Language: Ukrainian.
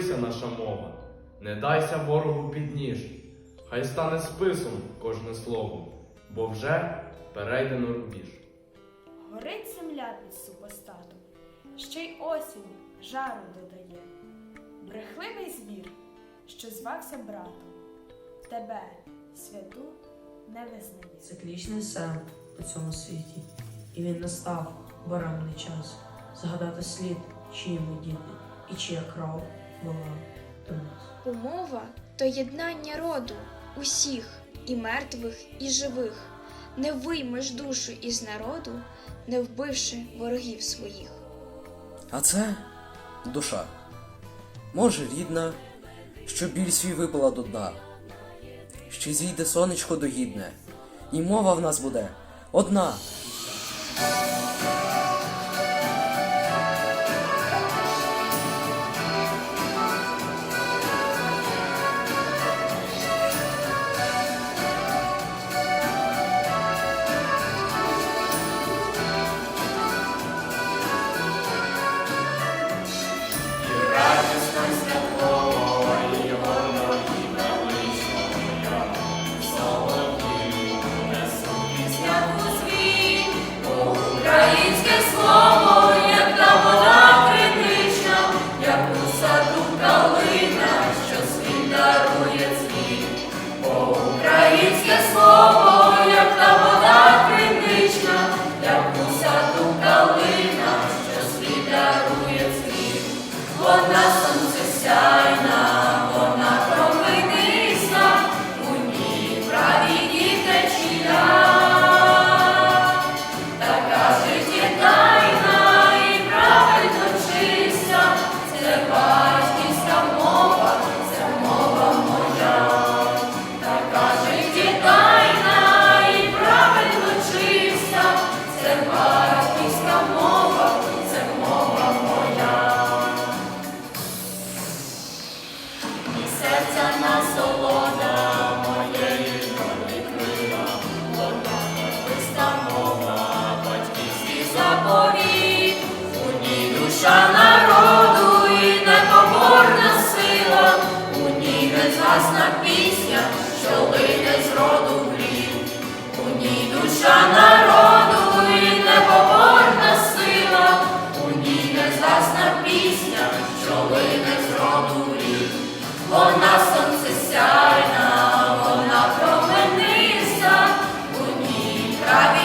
заступися, наша мова, не дайся ворогу під ніж, хай стане списом кожне слово, бо вже перейдено рубіж. Горить земля під супостатом, ще й осінь жару додає. Брехливий звір, що звався братом, тебе, святу, не визнає. Циклічний сем у цьому світі, і він настав баремний час згадати слід, чиї ми діти і чия кров. Умова то єднання роду усіх, і мертвих, і живих. Не виймеш душу із народу, не вбивши ворогів своїх. А це душа. Може, рідна, що біль свій випила до дна. Ще зійде сонечко догідне, і мова в нас буде одна, Бо нас заповіт, у ній душа народу і сила, у ній незгасна пісня, що лине з роду у ній душа народу і сила, у ній незгасна пісня, що лине з роду в лід, вона сонцесяйна, вона променися, у ній праві.